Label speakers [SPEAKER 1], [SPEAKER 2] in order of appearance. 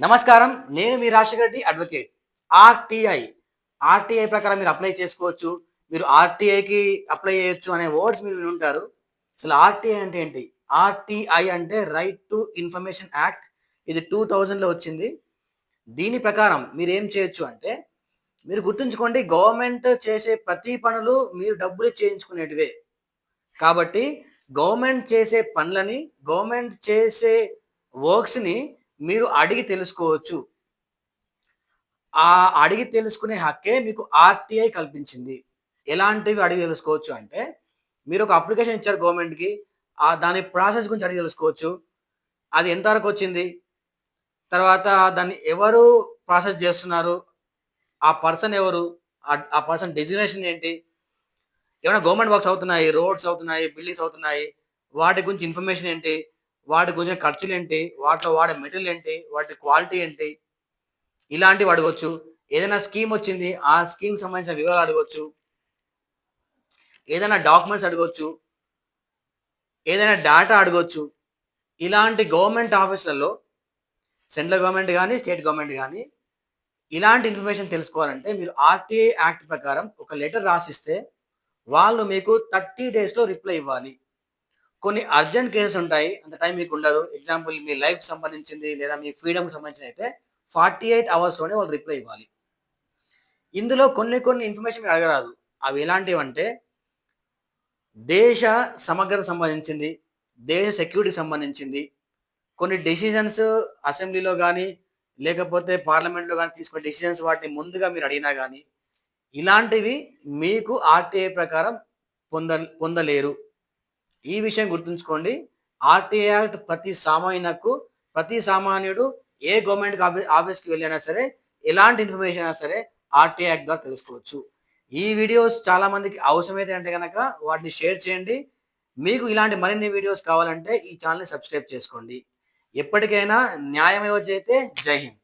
[SPEAKER 1] నమస్కారం నేను మీ రాజశేఖర్ అడ్వకేట్. ఆర్టీఐ. ఆర్టీఐ ప్రకారం మీరు అప్లై చేసుకోవచ్చు. మీరు ఆర్టీఐకి అప్లై చేయొచ్చు అనే వర్డ్స్ మీరు విని ఉంటారు అసలు ఆర్టీఐ అంటే ఏంటి? ఆర్టీఐ అంటే రైట్ టు ఇన్ఫర్మేషన్ యాక్ట్. ఇది టూ థౌజండ్లో వచ్చింది. దీని ప్రకారం మీరు ఏం చేయొచ్చు అంటే మీరు గుర్తుంచుకోండి గవర్నమెంట్ చేసే ప్రతి పనులు మీరు డబ్బులు చేయించుకునేటివే. కాబట్టి గవర్నమెంట్ చేసే పనులని గవర్నమెంట్ చేసే వర్క్స్ని మీరు అడిగి తెలుసుకోవచ్చు. ఆ అడిగి తెలుసుకునే హక్కే మీకు ఆర్టీఐ కల్పించింది. ఎలాంటివి అడిగి తెలుసుకోవచ్చు అంటే మీరు ఒక అప్లికేషన్ ఇచ్చారు గవర్నమెంట్కి ఆ దాని ప్రాసెస్ గురించి అడిగి తెలుసుకోవచ్చు. అది ఎంతవరకు వచ్చింది? తర్వాత దాన్ని ఎవరు ప్రాసెస్ చేస్తున్నారు? ఆ పర్సన్ ఎవరు? ఆ- పర్సన్ డెసిగ్నేషన్ ఏంటి? ఏమైనా గవర్నమెంట్ వర్క్స్ అవుతున్నాయి రోడ్స్ అవుతున్నాయి బిల్డింగ్స్ అవుతున్నాయి వాటి గురించి ఇన్ఫర్మేషన్ ఏంటి? వాటి గురించి ఖర్చులు ఏంటి? వాటిలో వాడే మెటీరియల్ ఏంటి? వాటి క్వాలిటీ ఏంటి? ఇలాంటివి అడగొచ్చు. ఏదైనా స్కీమ్ వచ్చింది ఆ స్కీమ్ సంబంధించిన వివరాలు అడగొచ్చు. ఏదైనా డాక్యుమెంట్స్ అడగొచ్చు. ఏదైనా డేటా అడగొచ్చు. ఇలాంటి గవర్నమెంట్ ఆఫీసులలో సెంట్రల్ గవర్నమెంట్ కానీ స్టేట్ గవర్నమెంట్ కానీ ఇలాంటి ఇన్ఫర్మేషన్ తెలుసుకోవాలంటే మీరు ఆర్టీఐ యాక్ట్ ప్రకారం ఒక లెటర్ రాసిస్తే వాళ్ళు మీకు థర్టీ డేస్లో రిప్లై ఇవ్వాలి. కొన్ని అర్జెంట్ కేసెస్ ఉంటాయి. అంత టైం మీకు ఉండదు. ఎగ్జాంపుల్ మీ లైఫ్ సంబంధించింది లేదా మీ ఫ్రీడమ్కి సంబంధించిన అయితే ఫార్టీ ఎయిట్ అవర్స్లోనే వాళ్ళు రిప్లై ఇవ్వాలి. ఇందులో కొన్ని కొన్ని ఇన్ఫర్మేషన్ మీరు అడగరాదు. అవి ఎలాంటివి అంటే దేశ సమగ్రత సంబంధించింది దేశ సెక్యూరిటీకి సంబంధించింది కొన్ని డెసిషన్స్ అసెంబ్లీలో కానీ లేకపోతే పార్లమెంట్లో కానీ తీసుకునే డెసిషన్స్ వాటిని ముందుగా మీరు అడిగినా కానీ ఇలాంటివి మీకు ఆర్టీఐ ప్రకారం పొంద పొందలేరు. ఈ విషయం గుర్తుంచుకోండి. ఆర్టీఐ యాక్ట్ ప్రతి సామాన్యునకు ప్రతి సామాన్యుడు ఏ గవర్నమెంట్ ఆఫీస్ ఆఫీస్కి వెళ్ళినా సరే ఎలాంటి ఇన్ఫర్మేషన్ అయినా సరే ఆర్టీఐ యాక్ట్ ద్వారా తెలుసుకోవచ్చు. ఈ వీడియోస్ చాలా మందికి అవసరమైతే అంటే కనుక వాటిని షేర్ చేయండి. మీకు ఇలాంటి మరిన్ని వీడియోస్ కావాలంటే ఈ ఛానల్ని సబ్స్క్రైబ్ చేసుకోండి. ఎప్పటికైనా న్యాయం ఇవ్వచ్చైతే జై హింద్.